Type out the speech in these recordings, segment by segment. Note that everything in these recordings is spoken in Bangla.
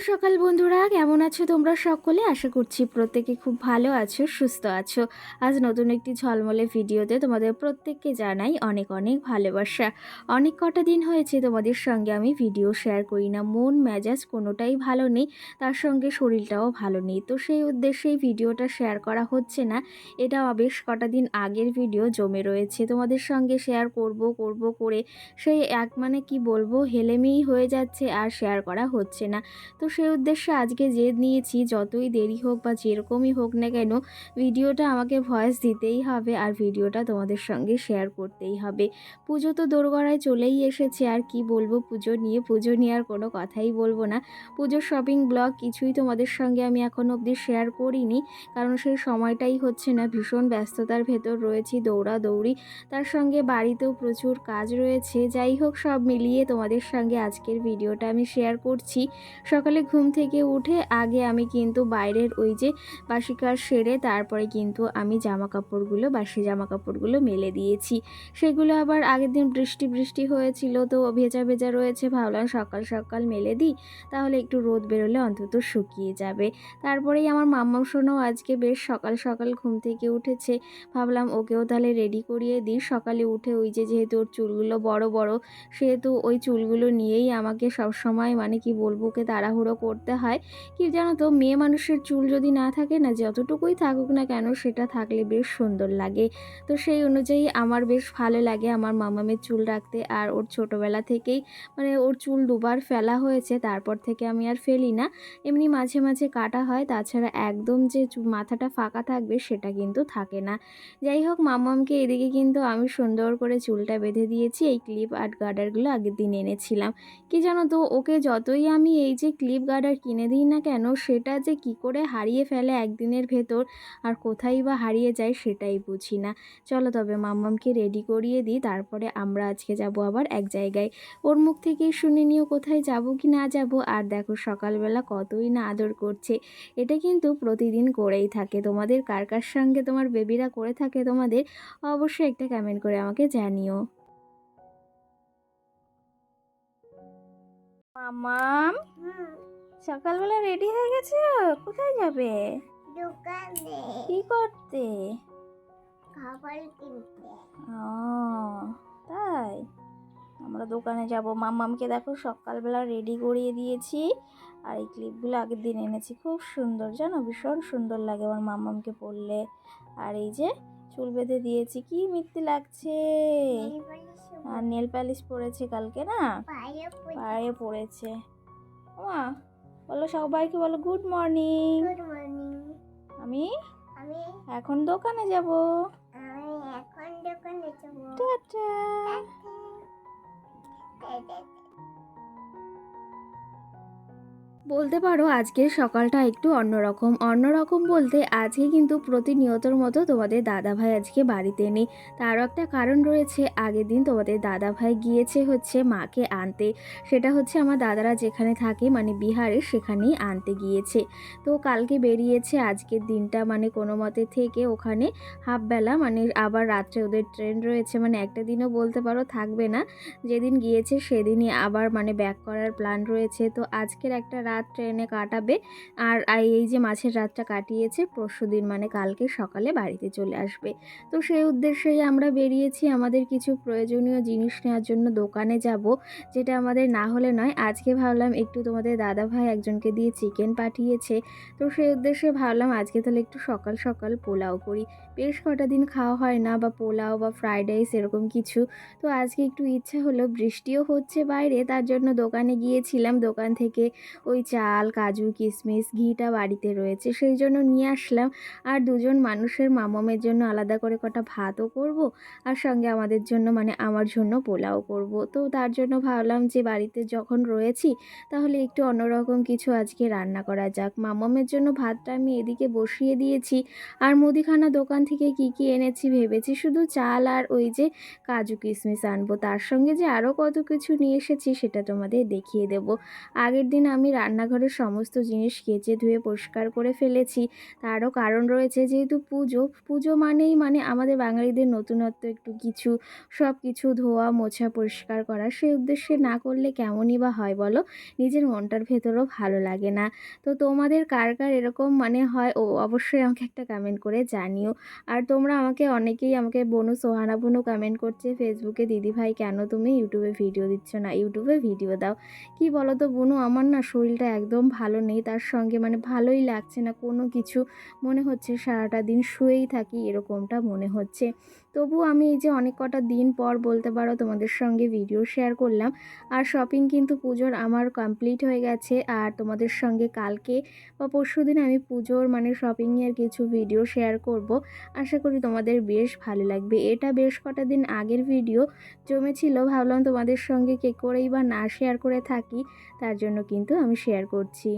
সকাল বন্ধুরা, কেমন আছো তোমরা সকলে? আশা করছি প্রত্যেকে খুব ভালো আছো, সুস্থ আছো। আজ নতুন একটি ঝলমলে ভিডিওতে তোমাদের প্রত্যেককে জানাই অনেক অনেক ভালোবাসা। অনেক কটা দিন হয়েছে তোমাদের সঙ্গে আমি ভিডিও শেয়ার করি না। মন, মেজাজ কোনোটাই ভালো নেই, তার সঙ্গে শরীরটাও ভালো নেই। তো সেই উদ্দেশ্যে এই ভিডিওটা শেয়ার করা হচ্ছে না। এটা বেশ কটা দিন আগের ভিডিও জমে রয়েছে। তোমাদের সঙ্গে শেয়ার করব করব করে সেই এক মানে কি বলব, হেলেমেই হয়ে যাচ্ছে আর শেয়ার করা হচ্ছে না। তো সেই উদ্দেশ্যে আজকে জেদ নিয়েছি, যতই দেরি হোক বা যেরকমই হোক না কেন, ভিডিওটা আমাকে ভয়েস দিতেই হবে আর ভিডিওটা তোমাদের সঙ্গে শেয়ার করতেই হবে। পুজো তো দোরগড়ায় চলেই এসেছে, আর কি বলব? পুজো নিয়ে পুজো নিয়ে আর কোনো কথাই বলব না। পুজোর শপিং ব্লগ কিছুই তোমাদের সঙ্গে আমি এখন অবধি শেয়ার করিনি, কারণ সেই সময়টাই হচ্ছে না, ভীষণ ব্যস্ততার ভেতর রয়েছি, দৌড়াদৌড়ি। তার সঙ্গে বাড়িতেও প্রচুর কাজ রয়েছে। যাই হোক, সব মিলিয়ে তোমাদের সঙ্গে আজকের ভিডিওটা আমি শেয়ার করছি। সকালে ঘুম থেকে উঠে আগে আমি কিন্তু বাইরের ওই যে বাসি কাজ সেরে তারপরে কিন্তু আমি জামা কাপড়গুলো বাসি জামা কাপড়গুলো মেলে দিয়েছি। সেগুলো আবার আগের দিন বৃষ্টি বৃষ্টি হয়েছিল তো ভেজা ভেজা রয়েছে, ভাবলাম সকাল সকাল মেলে দিই, তাহলে একটু রোদ বেরোলে অন্তত শুকিয়ে যাবে। তারপরেই আমার মাম্মা শোনাও আজকে বেশ সকাল সকাল ঘুম থেকে উঠেছে, ভাবলাম ওকেও তাহলে রেডি করিয়ে দিই। সকালে উঠে ওই যে যেহেতু ওর চুলগুলো বড় বড়, সেহেতু ওই চুলগুলো নিয়েই আমাকে সব সময় মানে কি বলব, ওকে তাড়াহুড়ো করতে হয়। কি জানো তো মেয়ে মানুষের চুল যদি না থাকে না, যতটুকুই থাকুক না কেন, সেটা থাকলে বেশ সুন্দর লাগে। তো সেই অনুযায়ী আমার বেশ ভালো লাগে আমার মামামের চুল রাখতে। আর ওর ছোটোবেলা থেকেই মানে ওর চুল দুবার ফেলা হয়েছে, তারপর থেকে আমি আর ফেলি না। এমনি মাঝে মাঝে কাটা হয়, তাছাড়া একদম যে মাথাটা ফাঁকা থাকবে, সেটা কিন্তু থাকে না। যাই হোক, মামামকে এদিকে কিন্তু আমি সুন্দর করে চুলটা বেঁধে দিয়েছি। এই ক্লিপ আর্ট গার্ডারগুলো আগের দিন এনেছিলাম। কি জানো তো ওকে যতই আমি এই যে ক্লিপ গার্ডার কিনে দিই না কেন? সেটা যে কি করে হারিয়ে ফেলে একদিনের ভেতর আর কোথায় বা হারিয়ে যায় সেটাই বুঝি না। চলো তবে মাম্মামকে রেডি করিয়ে দিই তারপরে আমরা আজকে যাব আবার এক জায়গায়। ওর মুখ থেকেই শুনে নিও কোথায় যাব কি না যাব। আর দেখো সকালবেলা কতই না আদর করছে। এটা কিন্তু প্রতিদিন করেই থাকে। তোমাদের কার কার সঙ্গে তোমার বেবিরা করে থাকে তোমাদের অবশ্যই একটা কমেন্ট করে আমাকে জানিও। মামাম হুম, সকালবেলা রেডি হয়ে গেছে? কোথায় যাবে? দোকানে। কি করতে? খাবার কিনতে। ও তাই? আমরা দোকানে যাব। মাম্মামকে দেখো সকালবেলা রেডি করিয়ে দিয়েছি। আর এই ক্লিপগুলো আগের দিন এনেছি। খুব সুন্দর জানো? ভীষণ সুন্দর লাগে আমার মাম্মামকে পরলে। আর এই যে চুল বেঁধে দিয়েছি। কি মিথ্যে লাগছে! আর নেল পালিশ পরেছে কালকে না? পায়ে পড়েছে। মা বলো সবাইকে বলো গুড মর্নিং গুড মর্নিং আমি আমি এখন দোকানে যাব। আমি এখন দোকানে যাব। টাটা। বলতে পারো আজকের সকালটা একটু অন্যরকম। অন্যরকম বলতে আজকে কিন্তু প্রতিনিয়তর মতো তোমাদের দাদাভাই আজকে বাড়িতে নেই। তারও একটা কারণ রয়েছে, আগের দিন তোমাদের দাদাভাই গিয়েছে হচ্ছে মাকে আনতে। সেটা হচ্ছে আমার দাদারা যেখানে থাকে মানে বিহারে সেখানেই আনতে গিয়েছে। তো কালকে বেরিয়েছে, আজকের দিনটা মানে কোনো মতে থেকে ওখানে হাফবেলা মানে আবার রাত্রে ওদের ট্রেন রয়েছে মানে একটা দিনও বলতে পারো থাকবে না। যেদিন গিয়েছে সেদিনই আবার মানে ব্যাক করার প্ল্যান রয়েছে। তো আজকের একটা রাত ট্রেনে কাটাবে। আর এই যে মাছের রাতটা কাটিয়েছে, পরশু দিন মানে কালকে সকালে বাড়িতে চলে আসবে। তো সেই উদ্দেশ্যেই আমরা বেরিয়েছি আমাদের কিছু প্রয়োজনীয় জিনিস নেওয়ার জন্য দোকানে যাব, যেটা আমাদের না হলে নয়। আজকে ভাবলাম একটু তোমাদের দাদা ভাই একজনকে দিয়ে চিকেন পাঠিয়েছে। তো সেই উদ্দেশ্যে ভাবলাম আজকে তাহলে একটু সকাল সকাল পোলাও করি। বেশ কটা দিন খাওয়া হয় না, বা পোলাও বা ফ্রাইড রাইস এরকম কিছু। তো আজকে একটু ইচ্ছা হলো, বৃষ্টিও হচ্ছে বাইরে, তার জন্য দোকানে গিয়েছিলাম। দোকান থেকে ওই চাল, কাজু কিশমিশ ঘিটা বাড়িতে রয়েছে, সেই জন্য নিয়ে আসলাম। আর দুজন মানুষের মামমের জন্য আলাদা করে কটা ভাতও করব আর সঙ্গে আমাদের জন্য মানে আমার জন্য পোলাও করব। তো তার জন্য ভাবলাম যে বাড়িতে যখন রয়েছি, তাহলে একটু অন্যরকম কিছু আজকে রান্না করা যাক। মামমের জন্য ভাতটা আমি এদিকে বসিয়ে দিয়েছি। আর মুদিখানা দোকান থেকে কি কি এনেছি ভেবেছি? শুধু চাল আর ওই যে কাজু কিশমিশ আনব। তার সঙ্গে যে আরও কত কিছু নিয়ে এসেছি, সেটা তোমাদের দেখিয়ে দেব। আগের দিন আমি রান্না রান্নাঘরের সমস্ত জিনিস কেচে ধুয়ে পরিষ্কার করে ফেলেছি। তারও কারণ রয়েছে যেহেতু পুজো। পুজো মানেই মানে আমাদের বাঙালিদের নতুনত্ব একটু কিছু। সব কিছু ধোয়া, মোছা, পরিষ্কার করা সেই উদ্দেশ্যে না করলে কেমনই বা হয় বলো? নিজের মনটার ভেতরও ভালো লাগে না। তো তোমাদের কার কার এরকম মানে হয় ও অবশ্যই আমাকে একটা কমেন্ট করে জানিও। আর তোমরা আমাকে অনেকেই আমাকে বনু সোহানা বনু কমেন্ট করছে ফেসবুকে দিদি ভাই, কেন তুমি ইউটিউবে ভিডিও দিচ্ছ না? ইউটিউবে ভিডিও দাও। কি বলো তো বনু? আমার না শরীরটা একদম ভালো নেই। তার সঙ্গে মানে ভালোই লাগছে না। কোনো কিছু মনে হচ্ছে সারাটা দিন শুয়েই থাকি, এরকমটা মনে হচ্ছে। তবু আমি এই যে অনেক কটা দিন পর বলতে পারো তোমাদের সঙ্গে ভিডিও শেয়ার করলাম, আর শপিং কিন্তু পুজোর আমার কমপ্লিট হয়ে গেছে, আর তোমাদের সঙ্গে কালকে বা পরশু দিন আমি পুজোর মানে শপিংয়ের কিছু ভিডিও শেয়ার করব। আশা করি তোমাদের বেশ ভালো লাগবে। এটা বেশ কটা দিন আগের ভিডিও জমেছিল, ভাবলাম তোমাদের সঙ্গে কে করেই বা না শেয়ার করে থাকি, তার জন্য কিন্তু আমি শেয়ার করছি।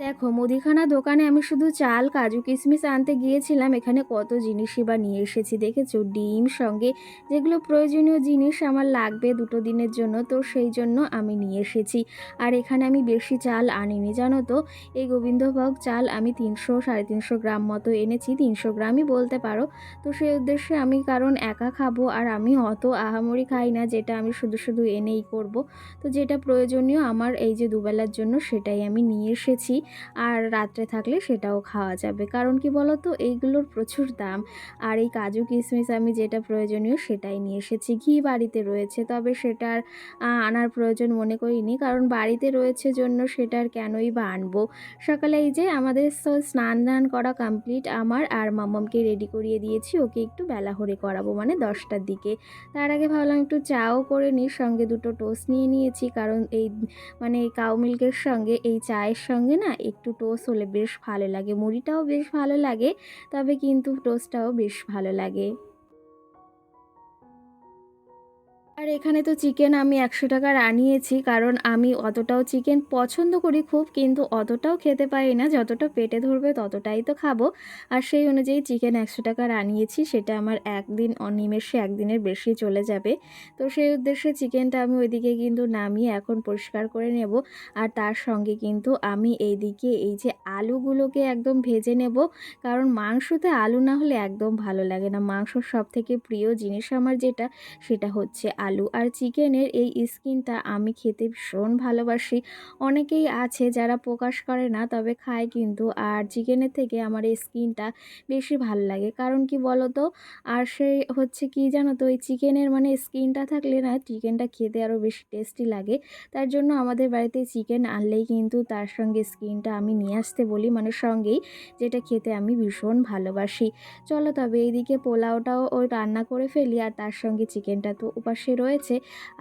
দেখো, মুদিখানা দোকানে আমি শুধু চাল, কাজু কিশমিশ আনতে গিয়েছিলাম। এখানে কত জিনিসই বা নিয়ে এসেছি, দেখেছ? ডিম, সঙ্গে যেগুলো প্রয়োজনীয় জিনিস আমার লাগবে দুটো দিনের জন্য, তো সেই জন্য আমি নিয়ে এসেছি। আর এখানে আমি বেশি চাল আনিনি, জানো তো? এই গোবিন্দভোগ চাল আমি তিনশো, সাড়ে তিনশো গ্রাম মতো এনেছি, তিনশো গ্রামই বলতে পারো। তো সেই উদ্দেশ্যে আমি কারণ একা খাব আর আমি অত আহামরি খাই না, যেটা আমি শুধু শুধু এনেই করব। তো যেটা প্রয়োজনীয় আমার এই যে দুবেলার জন্য সেটাই আমি নিয়ে এসেছি। আর রাত্রে থাকলে সেটাও খাওয়া যাবে। কারণ কি বলো তো এইগুলোর প্রচুর দাম। আর এই কাজু কিশমিশ আমি যেটা প্রয়োজনীয় সেটাই নিয়ে এসেছি। ঘি বাড়িতে রয়েছে, তবে সেটার আনার প্রয়োজন মনে করিনি। কারণ বাড়িতে রয়েছে জন্য সেটার কেনই বা আনব? সকালে এই যে আমাদের স্নান দান করা কমপ্লিট আমার আর মাম্মামকে রেডি করিয়ে দিয়েছি। ওকে একটু বেলা হরে করাবো মানে দশটার দিকে। তার আগে ভাবলাম একটু চাও করে নিই, সঙ্গে দুটো টোস্ট নিয়ে নিয়েছি। কারণ এই মানে কাউ মিল্কের সঙ্গে, এই চায়ের সঙ্গে না একটু টোস্ট হলে বেশ ভালো লাগে, মুড়িটাও বেশ ভালো লাগে, তবে কিন্তু টোস্টটাও বেশ ভালো লাগে। আর এখানে তো চিকেন আমি একশো টাকার আনিয়েছি, কারণ আমি অতটাও চিকেন পছন্দ করি খুব, কিন্তু অতটাও খেতে পারি না। যতটা পেটে ধরবে ততটাই তো খাব। আর সেই অনুযায়ী চিকেন একশো টাকার আনিয়েছি, সেটা আমার একদিন অনিমেষে একদিনের বেশি চলে যাবে। তো সেই উদ্দেশ্যে চিকেনটা আমি ওইদিকে কিন্তু নামিয়ে এখন পরিষ্কার করে নেব। আর তার সঙ্গে কিন্তু আমি এইদিকে এই যে আলুগুলোকে একদম ভেজে নেব, কারণ মাংসতে আলু না হলে একদম ভালো লাগে না। মাংসর সব থেকে প্রিয় জিনিস আমার যেটা, সেটা হচ্ছে আলু। আর চিকেনের এই স্কিনটা আমি খেতে ভীষণ ভালোবাসি। অনেকেই আছে যারা প্রকাশ করে না, তবে খায় কিন্তু। আর চিকেনের থেকে আমার এই স্কিনটা বেশি ভালো লাগে। কারণ কি বলো তো আর সেই হচ্ছে কি জানো তো, এই চিকেনের মানে স্কিনটা থাকলে না চিকেনটা খেতে আরও বেশি টেস্টি লাগে। তার জন্য আমাদের বাড়িতে চিকেন আনলেই কিন্তু তার সঙ্গে স্কিনটা আমি নিয়ে আসতে বলি। মানে সঙ্গেই যেটা খেতে আমি ভীষণ ভালোবাসি। চলো তবে এইদিকে পোলাওটাও ওই রান্না করে ফেলি আর তার সঙ্গে চিকেনটা তো উপাসে রয়েছে।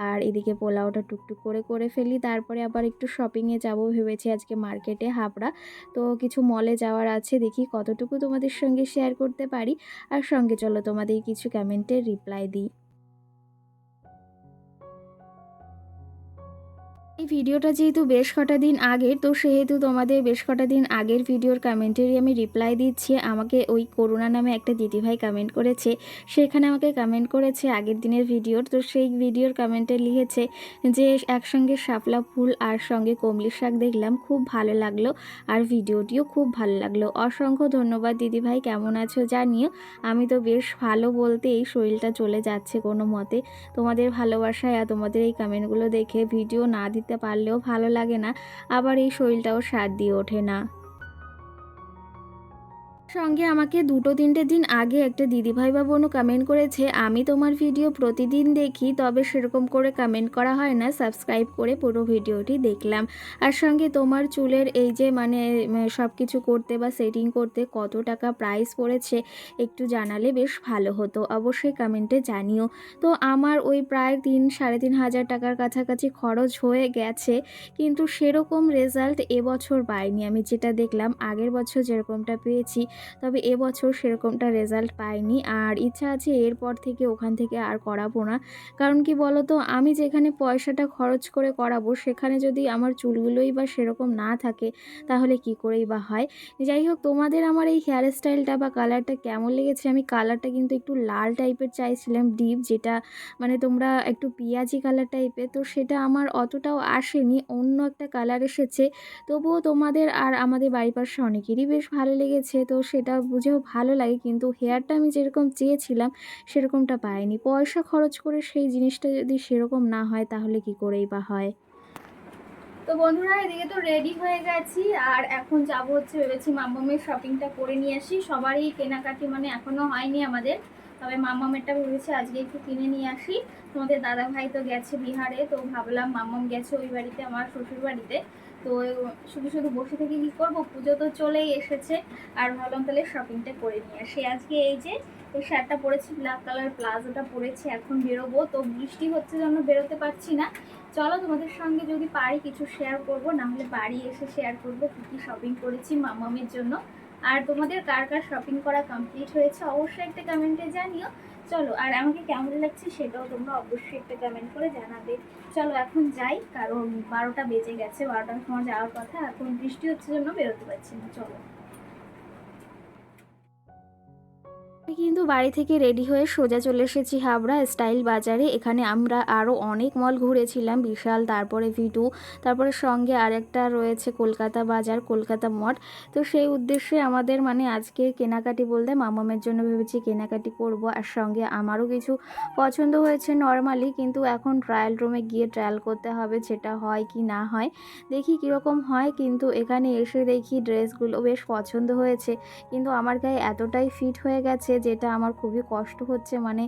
আর এদিকে পোলাওটা টুকটুক করে করে ফেলি। তারপরে আবার একটু শপিংয়ে যাব ভেবেছি আজকে মার্কেটে হাবড়া। তো কিছু মলে যাওয়ার আছে, দেখি কতটুকু তোমাদের সঙ্গে শেয়ার করতে পারি। আর সঙ্গে চলো তোমাদের কিছু কমেন্টের রিপ্লাই দিই। ভিডিওটা যেহেতু বেশ কটা দিন আগের, তো সেহেতু তোমাদের বেশ কটা দিন আগের ভিডিওর কমেন্টেরই আমি রিপ্লাই দিচ্ছি। আমাকে ওই করুণা নামে একটা দিদিভাই কমেন্ট করেছে। সেখানে আমাকে কমেন্ট করেছে আগের দিনের ভিডিওর। তো সেই ভিডিওর কমেন্টে লিখেছে যে, একসঙ্গে শাপলা ফুল আর সঙ্গে কমলি শাক দেখলাম। খুব ভালো লাগল আর ভিডিওটিও খুব ভালো লাগল। অসংখ্য ধন্যবাদ দিদিভাই, কেমন আছো জানিও। আমি তো বেশ ভালো বলতে এই শরীরটা চলে যাচ্ছে কোনো মতে। তোমাদের ভালোবাসায় আর তোমাদের এই কমেন্টগুলো দেখে ভিডিও না দিতে পারলেও ভালো লাগে না আবার এই শরীরটাও স্বাদ দিয়ে ওঠে না। সঙ্গে আমাকে দুটো তিনটে দিন আগে একটা দিদিভাই বা বোনও কমেন্ট করেছে, আমি তোমার ভিডিও প্রতিদিন দেখি, তবে সেরকম করে কমেন্ট করা হয় না সাবস্ক্রাইব করে পুরো ভিডিওটি দেখলাম। আর সঙ্গে তোমার চুলের এই যে মানে সব কিছু করতে বা সেটিং করতে কত টাকা প্রাইস পড়েছে, একটু জানালে বেশ ভালো হতো। অবশ্যই কমেন্টে জানিও। তো আমার ওই প্রায় তিন, সাড়ে তিন হাজার টাকার কাছাকাছি খরচ হয়ে গেছে, কিন্তু সেরকম রেজাল্ট এবছর পাইনি। আমি যেটা দেখলাম, আগের বছর যেরকমটা পেয়েছি তবে এবছর সেরকমটা রেজাল্ট পাইনি। আর ইচ্ছা আছে এরপর থেকে ওখান থেকে আর করাবো না। কারণ কি বলো তো আমি যেখানে পয়সাটা খরচ করে করাবো, সেখানে যদি আমার চুলগুলোই বা সেরকম না থাকে, তাহলে কি করেই বা হয়? যাই হোক, তোমাদের আমার এই হেয়ার স্টাইলটা বা কালারটা কেমন লেগেছে? আমি কালারটা কিন্তু একটু লাল টাইপের চাইছিলাম ডিপ যেটা মানে তোমরা একটু পেঁয়াজি কালার টাইপের তো সেটা আমার অতটাও আসেনি, অন্য একটা কালার এসেছে। তবুও তোমাদের আর আমাদের বাড়ির পাশে অনেকেরই বেশ ভালো লেগেছে, তো সেটা বুঝেও ভালো লাগে। কিন্তু হেয়ারটা আমি যেরকম চেয়েছিলাম, সেরকমটা পাইনি। পয়সা খরচ করে সেই জিনিসটা যদি সেরকম না হয়, তাহলে কি করেই বা হয়? তো বন্ধুরা, এদিকে তো রেডি হয়ে গেছি। আর এখন যাব হচ্ছে, ভেবেছি মামামের শপিংটা করে নিয়ে আসি। সবারই কেনাকাটি মানে এখনও হয়নি আমাদের। তবে মামামেরটা ভেবেছি আজকে একটু কিনে নিয়ে আসি। তোমাদের দাদা ভাই তো গেছে বিহারে, তো ভাবলাম মামাম গেছে ওই বাড়িতে, আমার শ্বশুর বাড়িতে তো শুধু শুধু বসে থেকে কী করব? পুজো তো চলেই এসেছে। আর ভাবলাম তাহলে শপিংটা করে নিয়ে আসি আজকে এই যে, এই শার্টটা পরেছি ব্ল্যাক কালার প্লাজোটা পরেছি, এখন বেরোবো। তো বৃষ্টি হচ্ছে জন্য বেরোতে পারছি না। চলো তোমাদের সঙ্গে যদি পারি কিছু শেয়ার করব, না হলে বাড়ি এসে শেয়ার করব কী কী শপিং করেছি মামামের জন্য। আর তোমাদের কার কার শপিং করা কমপ্লিট হয়েছে, অবশ্যই একটা কমেন্টে জানিও। চলো, আর আমাকে কেমন লাগছে সেটাও তোমরা অবশ্যই একটা কমেন্ট করে জানাবে। চলো, এখন যাই, কারণ বারোটা বেজে গেছে, বারোটার সময় যাওয়ার কথা, এখন বৃষ্টি হচ্ছে জন্য বেরোতে পারছি না, চলো। কিন্তু বাড়ি থেকে রেডি হয়ে সোজা চলে এসেছি হাবড়া স্টাইল বাজারে। এখানে আমরা আরও অনেক মল ঘুরেছিলাম, বিশাল, তারপরে ভিটু, তারপরে সঙ্গে আরেকটা রয়েছে কলকাতা বাজার, কলকাতা মঠ। তো সেই উদ্দেশ্যে আমাদের মানে আজকে কেনাকাটি বলতে মামামের জন্য ভেবেছি কেনাকাটি করব, আর সঙ্গে আমারও কিছু পছন্দ হয়েছে নর্মালি কিন্তু এখন ট্রায়াল রুমে গিয়ে ট্রায়াল করতে হবে যেটা হয় কি না হয়। দেখি কীরকম হয়, কিন্তু এখানে এসে দেখি ড্রেসগুলো বেশ পছন্দ হয়েছে, কিন্তু আমার গায়ে এতটাই ফিট হয়ে গেছে যেটা আমার খুবই কষ্ট হচ্ছে। মানে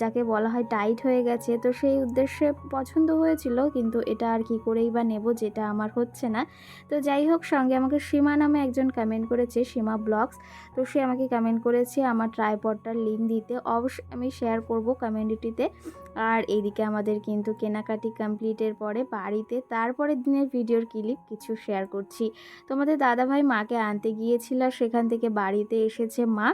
যাকে বলা হয় টাইট হয়ে গেছে। তো সেই উদ্দেশ্যে পছন্দ হয়েছিল, কিন্তু এটা আর কি করেই বা নেব যেটা আমার হচ্ছে না। তো যাই হোক, সঙ্গে আমাকে সীমা নামে একজন কমেন্ট করেছে, সীমা ব্লগস। তো সে আমাকে কমেন্ট করেছে, আমার ট্রাইপডটার লিঙ্ক দিতে। অবশ্যই আমি শেয়ার করব কমিউনিটিতে আর এইদিকে আমাদের কিন্তু কেনাকাটি কমপ্লিটের পরে বাড়িতে, তারপরের দিনের ভিডিওর ক্লিপ কিছু শেয়ার করছি। তোমাদের দাদাভাই মাকে আনতে গিয়েছিল সেখান থেকে বাড়িতে এসেছে মা।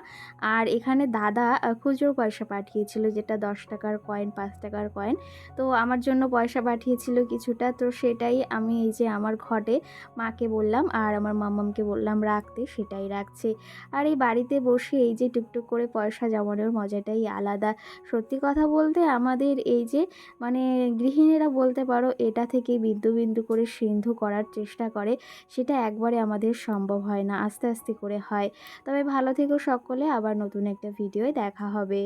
আর এখানে দাদা খুচরো পয়সা পাঠিয়েছিল, যেটা দশ টাকার কয়েন পাঁচ টাকার কয়েন তো আমার জন্য পয়সা পাঠিয়েছিল কিছুটা, তো সেটাই আমি এই যে আমার ঘটে মাকে বললাম আর আমার মামামকে বললাম, রাখতে। সেটাই রাখছে। আর এই বাড়িতে বসে এই যে টুকটুক করে পয়সা জমানোর মজাটাই আলাদা। সত্যি কথা বলতে আমাদের এই যে মানে গৃহিণীরা বলতে পারো, এটা থেকে বিন্দু বিন্দু করে সিন্ধু করার চেষ্টা করে, সেটা একবারে আমাদের সম্ভব হয় না, আস্তে আস্তে করে হয়। তবে ভালো থেকো সকলে, আবার নতুন একটা ভিডিওয় দেখা হবে।